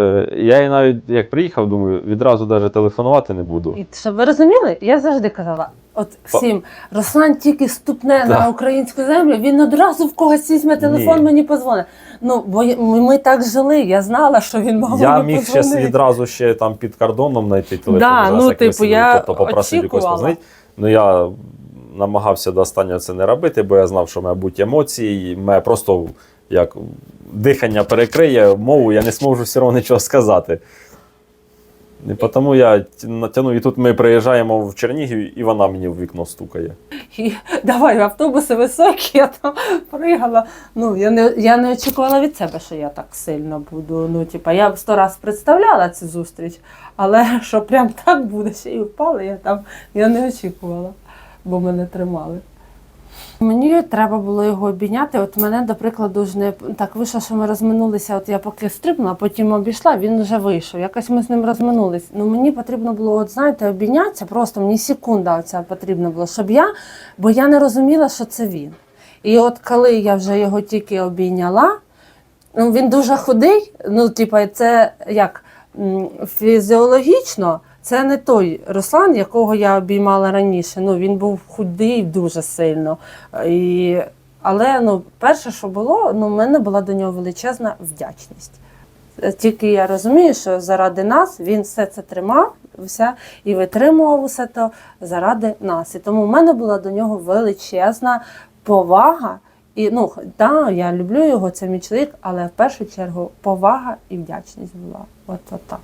Е, Я їй навіть як приїхав, думаю, відразу навіть телефонувати не буду. І щоб ви розуміли, я завжди казала: от всім, Руслан тільки ступне на українську землю, він одразу в когось візьме телефон, Ні. мені позвонить. Ну, бо ми, так жили, я знала, що він мав Я міг ще відразу ще там під кордоном знайти телефон. Да, ну, типу, я тобто попросити якось позвонити. Ну я намагався до останнього це не робити, бо я знав, що мабуть емоції, мене просто як дихання перекриє мову, я не зможу все одно нічого сказати. І тому я натягнув, і тут ми приїжджаємо в Чернігів, і вона мені в вікно стукає. І давай, автобуси високі, я там пригала. Ну, я не, я не очікувала від себе, що я так сильно буду. Ну, типа, я сто раз представляла цю зустріч, але що прям так буде, ще й впали, я там я не очікувала, бо мене тримали. Мені треба було його обійняти. От мене, до прикладу, ж не так вийшло, що ми розминулися. От я поки стрибнула, потім обійшла, він вже вийшов. Якось ми з ним розминулись. Ну мені потрібно було, от знаєте, обійнятися. Просто мені секунда оця потрібна була, щоб я, бо я не розуміла, що це він. І от коли я вже його тільки обійняла, ну він дуже худий. Ну, типа, це як фізіологічно. Це не той Руслан, якого я обіймала раніше. Ну, він був худий дуже сильно. І... Але ну, перше, що було, ну, в мене була до нього величезна вдячність. Е, Тільки я розумію, що заради нас він все це тримав все, і витримував усе то заради нас. І тому в мене була до нього величезна повага. І ну, да, я люблю його, це мій чоловік, але в першу чергу повага і вдячність була. От, от так.